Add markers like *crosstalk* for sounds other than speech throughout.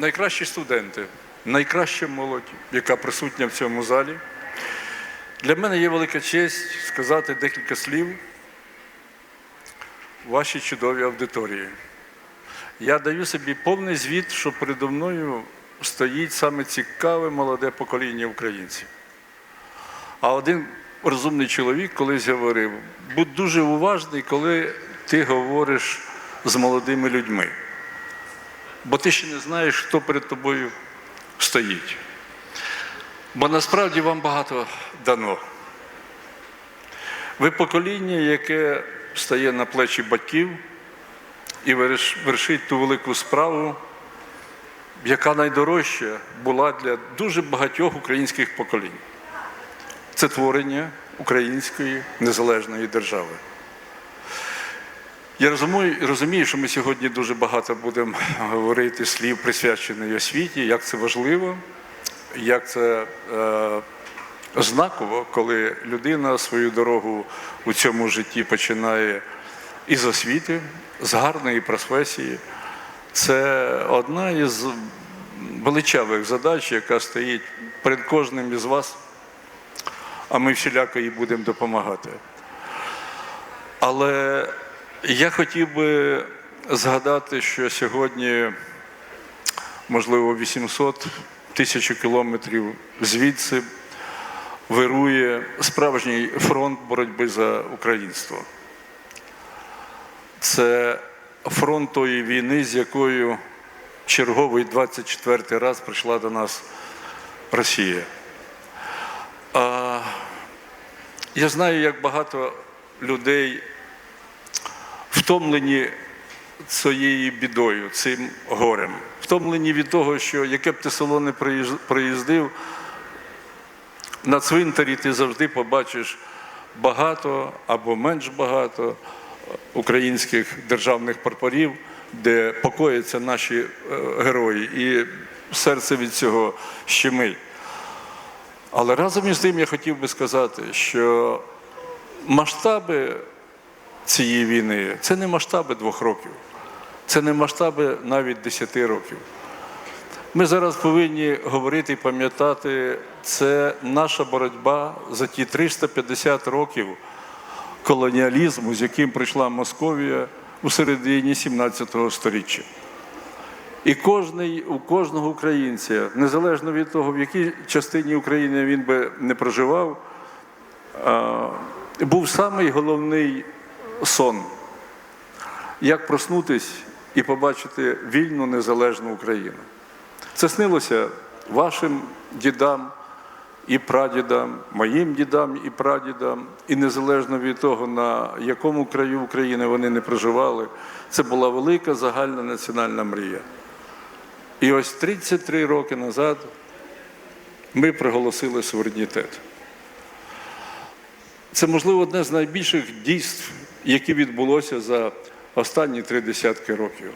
найкращі студенти, найкраща молодь, яка присутня в цьому залі. Для мене є велика честь сказати декілька слів вашій чудовій аудиторії. Я даю собі повний звіт, що передо мною стоїть саме цікаве молоде покоління українців. А один розумний чоловік колись говорив: будь дуже уважний, коли ти говориш з молодими людьми. Бо ти ще не знаєш, хто перед тобою стоїть. Бо насправді вам багато дано. Ви покоління, яке стає на плечі батьків і вершить ту велику справу, яка найдорожча була для дуже багатьох українських поколінь. Це творення української незалежної держави. Я розумію, розумію, що ми сьогодні дуже багато будемо говорити слів, присвячених освіті, як це важливо, як це е, знаково, коли людина свою дорогу у цьому житті починає із освіти, з гарної професії. Це одна із величавих задач, яка стоїть перед кожним із вас, а ми всіляко їй будемо допомагати. Але я хотів би згадати, що сьогодні, можливо, 800 тисяч кілометрів звідси вирує справжній фронт боротьби за українство. Це фронт тої війни, з якою черговий 24 раз прийшла до нас Росія. А, я знаю, як багато людей втомлені цією бідою, цим горем, втомлені від того, що яке б ти село не приїздив, на цвинтарі ти завжди побачиш багато або менш багато українських державних прапорів, де покояться наші е, герої, і серце від цього щемить. Але разом із тим я хотів би сказати, що масштаби цієї війни це не масштаби двох років, це не масштаби навіть десяти років. Ми зараз повинні говорити і пам'ятати, це наша боротьба за ті 350 років колоніалізму, з яким прийшла Московія у середині 17 століття. І кожний, у кожного українця, незалежно від того, в якій частині України він би не проживав, був самий головний сон. Як проснутись і побачити вільну незалежну Україну. Це снилося вашим дідам і прадідам, моїм дідам і прадідам, і незалежно від того, на якому краю України вони не проживали, це була велика загальна національна мрія. І ось 33 роки назад ми проголосили суверенітет. Це, можливо, одне з найбільших дійств, які відбулося за останні три десятки років.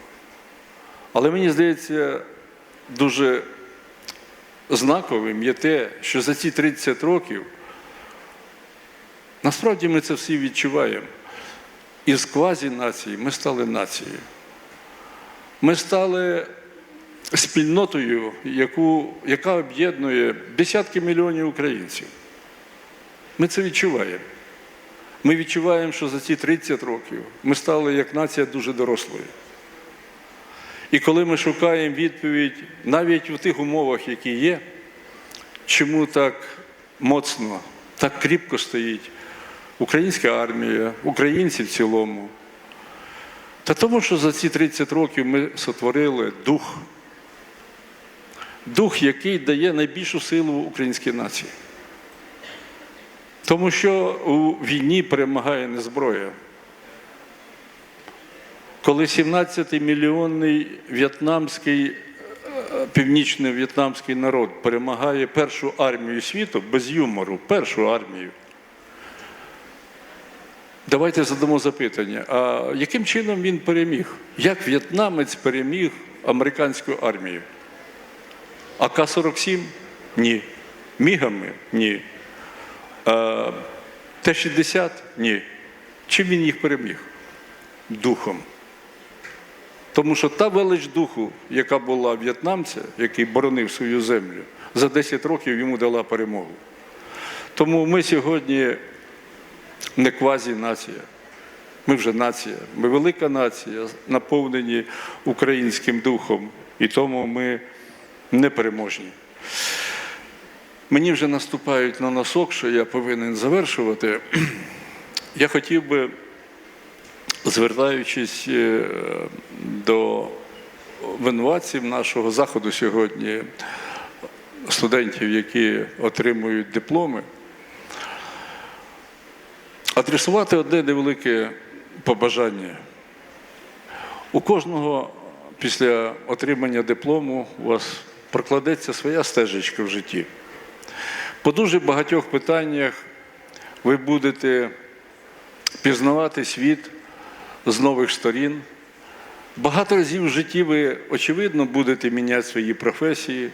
Але мені здається, дуже знаковим є те, що за ці 30 років насправді ми це всі відчуваємо. Із квазі-нації ми стали нацією. Ми стали спільнотою, яку, яка об'єднує десятки мільйонів українців. Ми це відчуваємо. Ми відчуваємо, що за ці 30 років ми стали як нація дуже дорослою. І коли ми шукаємо відповідь навіть у тих умовах, які є, чому так моцно, так кріпко стоїть українська армія, українці в цілому, та тому, що за ці 30 років ми сотворили дух, дух, який дає найбільшу силу українській нації. Тому що у війні перемагає не зброя. Коли 17-мільйонний в'єтнамський, е, північний в'єтнамський народ перемагає першу армію світу без юмору, першу армію. Давайте задамо запитання, а яким чином він переміг? Як в'єтнамець переміг американську армію? АК-47? Ні. Мігами? Ні. А, Т-60? Ні. Чим він їх переміг? Духом. Тому що та велич духу, яка була в'єтнамця, який боронив свою землю, за 10 років йому дала перемогу. Тому ми сьогодні не квазі-нація. Ми вже нація, ми велика нація, наповнені українським духом, і тому ми непереможні. Мені вже наступають на носок, що я повинен завершувати. *clears throat* Я хотів би, звертаючись е, до винуватців нашого заходу сьогодні, студентів, які отримують дипломи, адресувати одне невелике побажання. У кожного після отримання диплому у вас прокладеться своя стежечка в житті. По дуже багатьох питаннях ви будете пізнавати світ з нових сторін. Багато разів в житті ви, очевидно, будете міняти свої професії,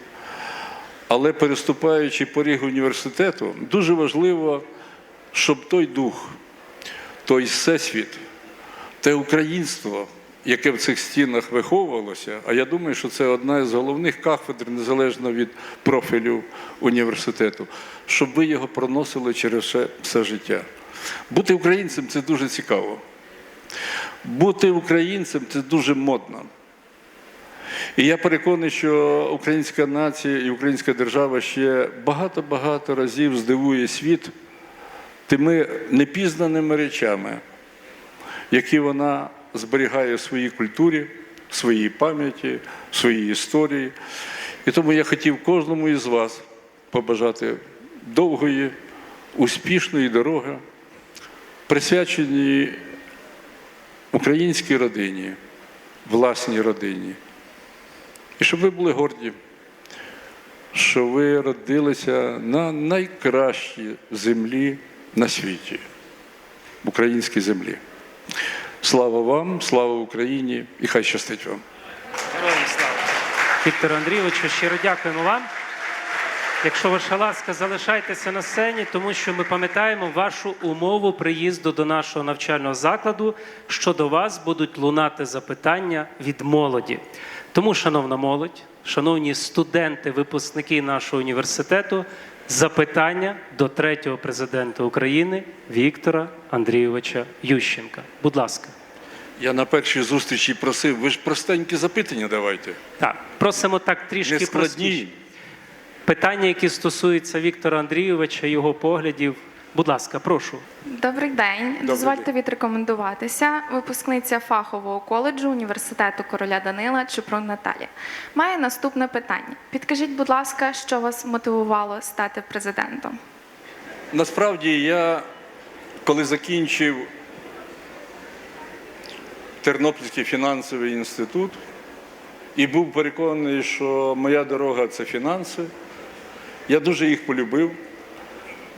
але переступаючи поріг університету, дуже важливо, щоб той дух, той всесвіт, те українство, яке в цих стінах виховувалося, а я думаю, що це одна з головних кафедр, незалежно від профілю університету, щоб ви його проносили через все, життя. Бути українцем це дуже цікаво. Бути українцем це дуже модно. І я переконаний, що українська нація і українська держава ще багато-багато разів здивує світ тими непізнаними речами, які вона зберігає в своїй культурі, в своїй пам'яті, в своїй історії. І тому я хотів кожному із вас побажати довгої, успішної дороги, присвяченій українській родині, власній родині. І щоб ви були горді, що ви родилися на найкращій землі на світі, в українській землі. Слава вам, слава Україні і хай щастить вам. Героям слава. Віктору Андрійовичу, щиро дякуємо вам. Якщо ваша ласка, залишайтеся на сцені, тому що ми пам'ятаємо вашу умову приїзду до нашого навчального закладу, що до вас будуть лунати запитання від молоді. Тому, шановна молодь, шановні студенти, випускники нашого університету, запитання до третього президента України Віктора Андрійовича Ющенка. Будь ласка. Я на першій зустрічі просив, ви ж простенькі запитання давайте. Так, просимо так Не трішки простіше. Питання, які стосуються Віктора Андрійовича, його поглядів. Будь ласка, прошу. Добрий день. Дозвольте відрекомендуватися. Випускниця фахового коледжу університету короля Данила Чупрун Наталія. Має наступне питання. Підкажіть, будь ласка, що вас мотивувало стати президентом? Насправді я, коли закінчив Тернопільський фінансовий інститут і був переконаний, що моя дорога це фінанси, я дуже їх полюбив.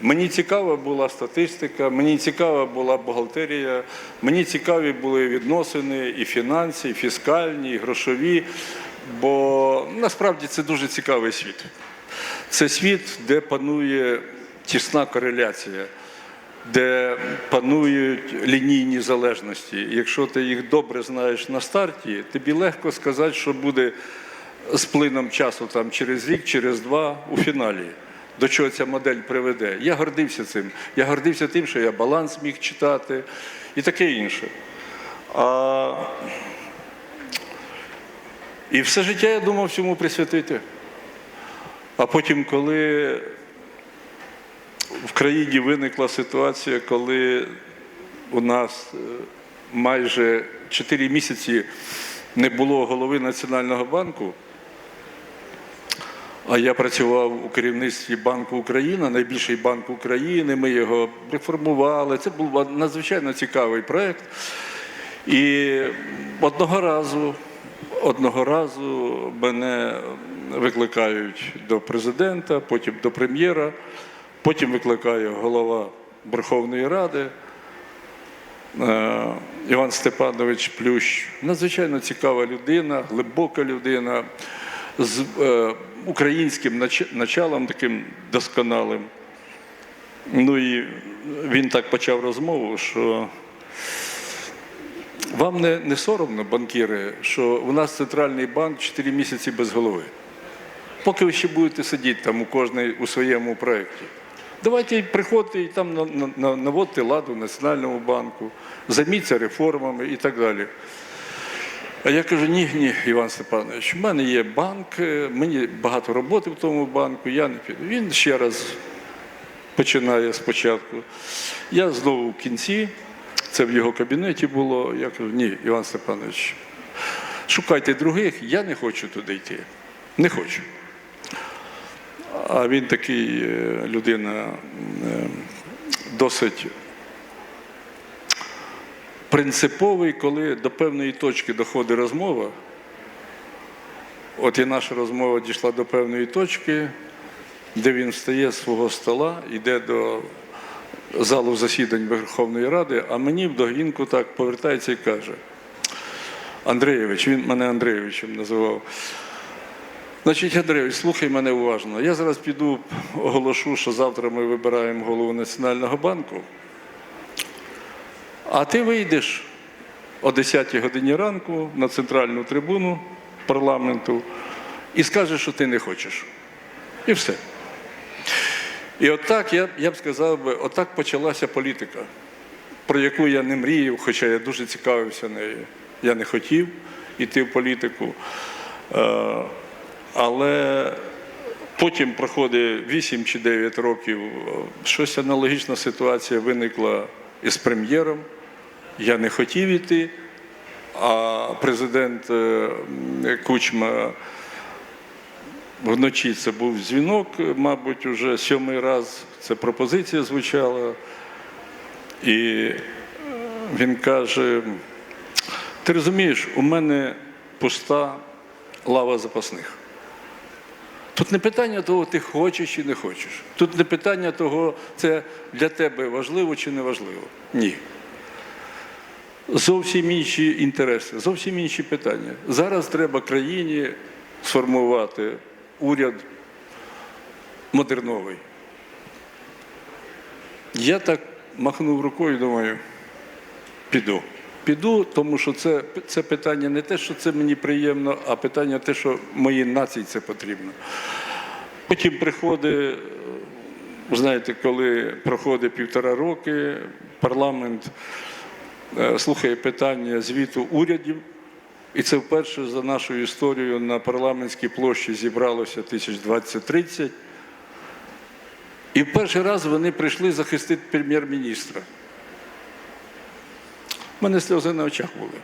Мені цікава була статистика, мені цікава була бухгалтерія, мені цікаві були відносини і фінанси, і фіскальні, і грошові, бо насправді це дуже цікавий світ. Це світ, де панує тісна кореляція, де панують лінійні залежності. Якщо ти їх добре знаєш на старті, тобі легко сказати, що буде з плином часу там, через рік, через два у фіналі. До чого ця модель приведе. Я гордився цим. Я гордився тим, що я баланс міг читати і таке інше. А... І все життя я думав цьому присвятити. А потім, коли в країні виникла ситуація, коли у нас е, майже 4 місяці не було голови Національного банку, а я працював у керівництві Банку Україна, найбільший банк України. Ми його реформували. Це був надзвичайно цікавий проєкт. І одного разу, одного разу мене викликають до президента, потім до прем'єра, потім викликає голова Верховної Ради. Е, Іван Степанович Плющ, надзвичайно цікава людина, глибока людина з е, українським нач- началом таким досконалим. Ну і він так почав розмову, що Вам не, не соромно, банкіри, що у нас центральний банк 4 місяці без голови. Поки ви ще будете сидіти там у кожний у своєму проєкті. Давайте приходьте і там на- на- на- наводьте ладу Національному банку, займіться реформами і так далі. А я кажу, ні, ні, Іван Степанович, у мене є банк, е, мені багато роботи в тому банку, я не піду. Він ще раз починає спочатку. Я знову в кінці, це в його кабінеті було. Я кажу, ні, Іван Степанович, шукайте других, я не хочу туди йти. Не хочу. А він такий е, людина е, досить принциповий, коли до певної точки доходить розмова. От і наша розмова дійшла до певної точки, де він встає з свого стола, йде до залу засідань Верховної Ради, а мені в догінку так повертається і каже: Андрійович, він мене Андрійовичем називав. Значить, Андрійович, слухай мене уважно. Я зараз піду оголошу, що завтра ми вибираємо голову Національного банку. А ти вийдеш о 10 годині ранку на центральну трибуну парламенту і скажеш, що ти не хочеш. І все. І отак, я, я б сказав би, отак почалася політика, про яку я не мріяв, хоча я дуже цікавився нею. Я не хотів йти в політику. Е, але потім проходить 8 чи 9 років, щось аналогічна ситуація виникла із прем'єром. Я не хотів іти, а президент е, Кучма вночі це був дзвінок, мабуть, уже сьомий раз ця пропозиція звучала. І е, він каже: ти розумієш, у мене пуста лава запасних. Тут не питання того, ти хочеш чи не хочеш. Тут не питання того, це для тебе важливо чи не важливо. Ні. Зовсім інші інтереси, зовсім інші питання. Зараз треба країні сформувати уряд модерновий. Я так махнув рукою, думаю, піду. Піду, тому що це, це питання не те, що це мені приємно, а питання те, що моїй нації це потрібно. Потім приходить, знаєте, коли проходить півтора роки, парламент слухає питання звіту урядів, і це вперше за нашу історію на парламентській площі зібралося тисяч 20-30. І в перший раз вони прийшли захистити прем'єр-міністра. У мене сльози на очах були.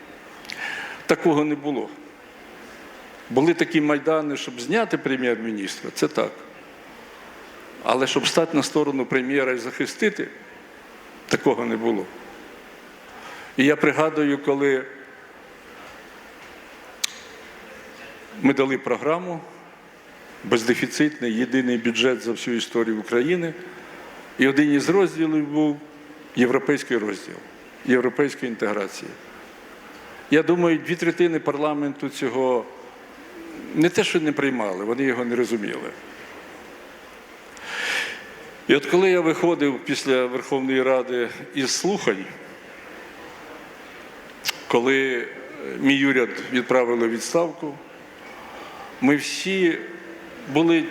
Такого не було. Були такі майдани, щоб зняти прем'єр-міністра, це так. Але щоб стати на сторону прем'єра і захистити, такого не було. І я пригадую, коли ми дали програму бездефіцитний, єдиний бюджет за всю історію України. І один із розділів був європейський розділ, європейська інтеграція. Я думаю, дві третини парламенту цього не те, що не приймали, вони його не розуміли. І от коли я виходив після Верховної Ради із слухань, коли е, мій уряд відправили відставку, ми всі були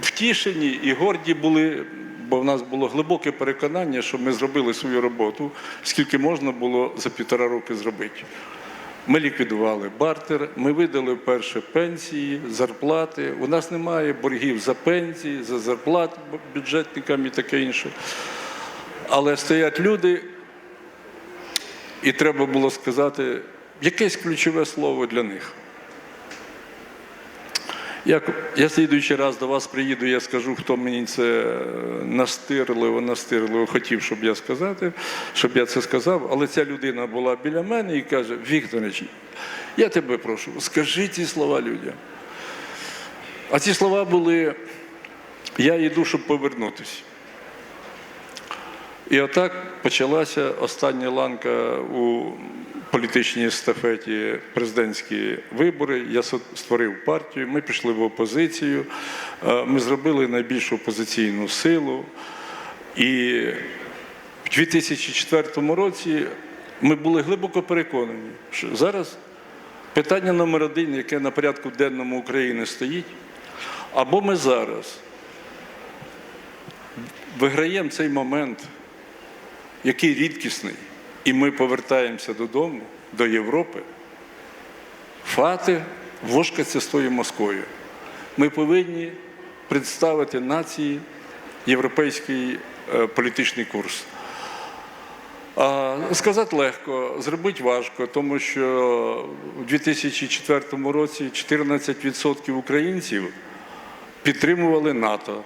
втішені і горді були, бо в нас було глибоке переконання, що ми зробили свою роботу, скільки можна було за півтора роки зробити. Ми ліквідували бартер, ми видали перше пенсії, зарплати. У нас немає боргів за пенсії, за зарплати бюджетникам і таке інше. Але стоять люди, і треба було сказати якесь ключове слово для них. Як я слідуючий раз до вас приїду, я скажу, хто мені це настирливо, настирливо хотів, щоб я сказати, щоб я це сказав. Але ця людина була біля мене і каже: Вікторович, я тебе прошу, скажи ці слова людям. А ці слова були: я йду, щоб повернутися. І отак почалася остання ланка у політичній естафеті президентські вибори. Я створив партію, ми пішли в опозицію, е, ми зробили найбільшу опозиційну силу. І в 2004 році ми були глибоко переконані, що зараз питання номер один, яке на порядку денному України стоїть, або ми зараз виграємо цей момент, який рідкісний, і ми повертаємося додому, до Європи, фати вошкаться з тою Москвою. Ми повинні представити нації європейський е, політичний курс. А, сказати легко, зробити важко, тому що у 2004 році 14% українців підтримували НАТО,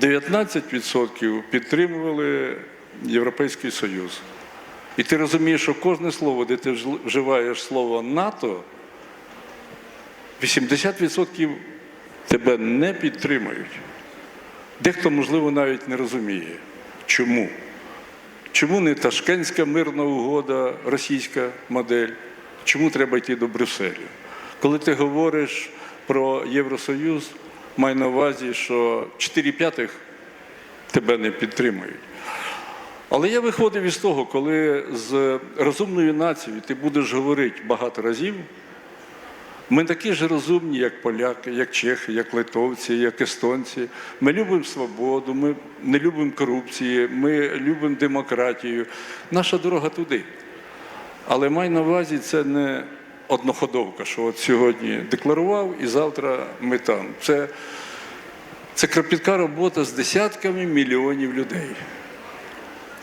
19% підтримували Європейський Союз. І ти розумієш, що кожне слово, де ти вживаєш слово НАТО, 80% тебе не підтримують. Дехто, можливо, навіть не розуміє, чому. Чому не Ташкентська мирна угода, російська модель? Чому треба йти до Брюсселю? Коли ти говориш про Євросоюз, май на увазі, що 4 п'ятих тебе не підтримують. Але я виходив із того, коли з розумною нацією ти будеш говорити багато разів, ми такі ж розумні, як поляки, як чехи, як литовці, як естонці. Ми любимо свободу, ми не любимо корупції, ми любимо демократію. Наша дорога туди. Але май на увазі це не одноходовка, що от сьогодні декларував і завтра ми там. Це, це кропітка робота з десятками мільйонів людей.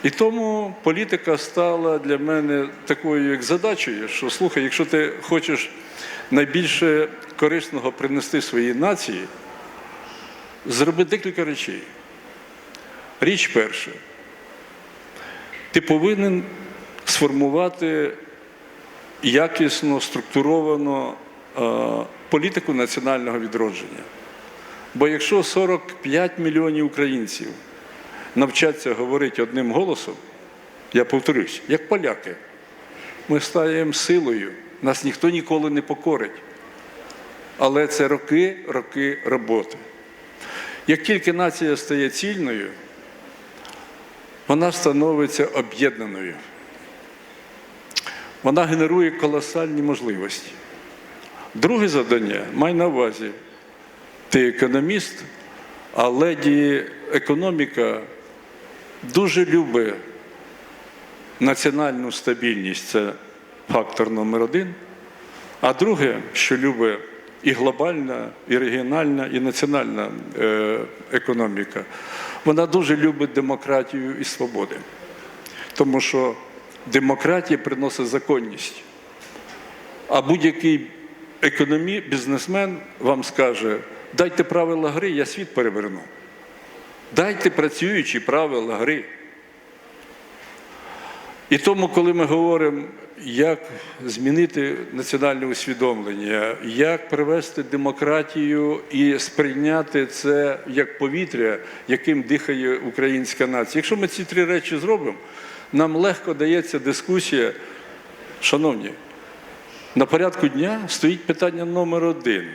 І тому політика стала для мене такою як задачею, що слухай, якщо ти хочеш найбільше корисного принести своїй нації, зроби декілька речей. Річ перша. Ти повинен сформувати якісно, структуровано е, політику національного відродження. Бо якщо 45 мільйонів українців навчаться говорити одним голосом, я повторюсь, як поляки, ми стаємо силою, нас ніхто ніколи не покорить. Але це роки, роки роботи. Як тільки нація стає цільною, вона становиться об'єднаною. Вона генерує колосальні можливості. Друге завдання май на увазі. Ти економіст, а леді економіка дуже любить національну стабільність це фактор номер один. А друге, що любить і глобальна, і регіональна, і національна е, економіка, вона дуже любить демократію і свободи. Тому що демократія приносить законність. А будь-який економі, бізнесмен вам скаже, дайте правила гри, я світ переверну. Дайте працюючі правила гри. І тому, коли ми говоримо, як змінити національне усвідомлення, як привести демократію і сприйняти це як повітря, яким дихає українська нація. Якщо ми ці три речі зробимо, нам легко дається дискусія, шановні, на порядку дня стоїть питання номер один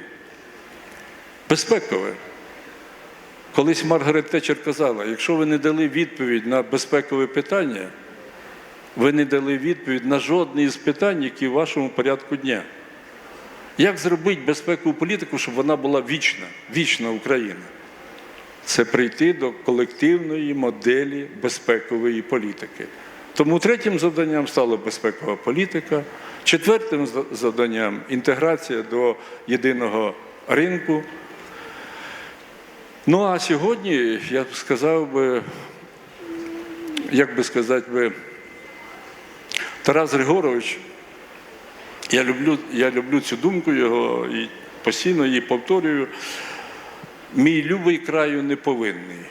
безпекове. Колись Маргарет Тетчер казала, якщо ви не дали відповідь на безпекове питання, ви не дали відповідь на жодне із питань, які в вашому порядку дня. Як зробити безпекову політику, щоб вона була вічна, вічна Україна? Це прийти до колективної моделі безпекової політики. Тому третім завданням стала безпекова політика, четвертим завданням інтеграція до єдиного ринку. Ну а сьогодні я б сказав би, як би сказати би, Тарас Григорович, я люблю, я люблю цю думку його і постійно її повторюю. Мій любий краю не повинний.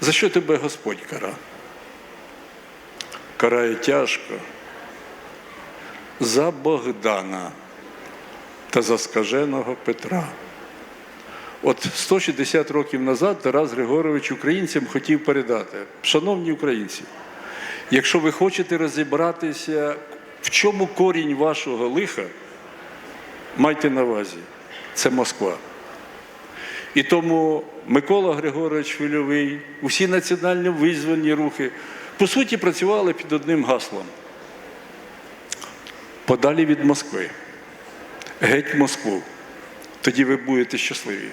За що тебе Господь кара? Карає тяжко. За Богдана та за скаженого Петра. От 160 років назад Тарас Григорович українцям хотів передати. Шановні українці, якщо ви хочете розібратися, в чому корінь вашого лиха, майте на увазі, це Москва. І тому Микола Григорович Хвильовий, усі національно визвольні рухи по суті, працювали під одним гаслом. Подалі від Москви. Геть Москву. Тоді ви будете щасливі.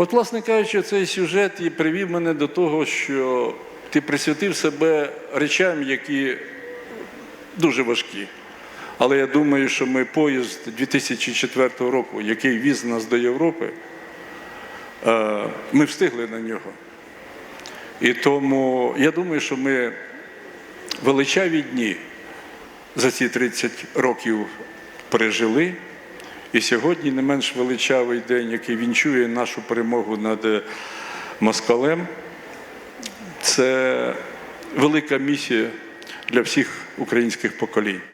От, власне кажучи, цей сюжет і привів мене до того, що ти присвятив себе речам, які дуже важкі. Але я думаю, що ми поїзд 2004 року, який віз нас до Європи, е, ми встигли на нього. І тому я думаю, що ми величаві дні за ці 30 років пережили. І сьогодні не менш величавий день, який вінчує нашу перемогу над е, москалем. Це велика місія для всіх українських поколінь.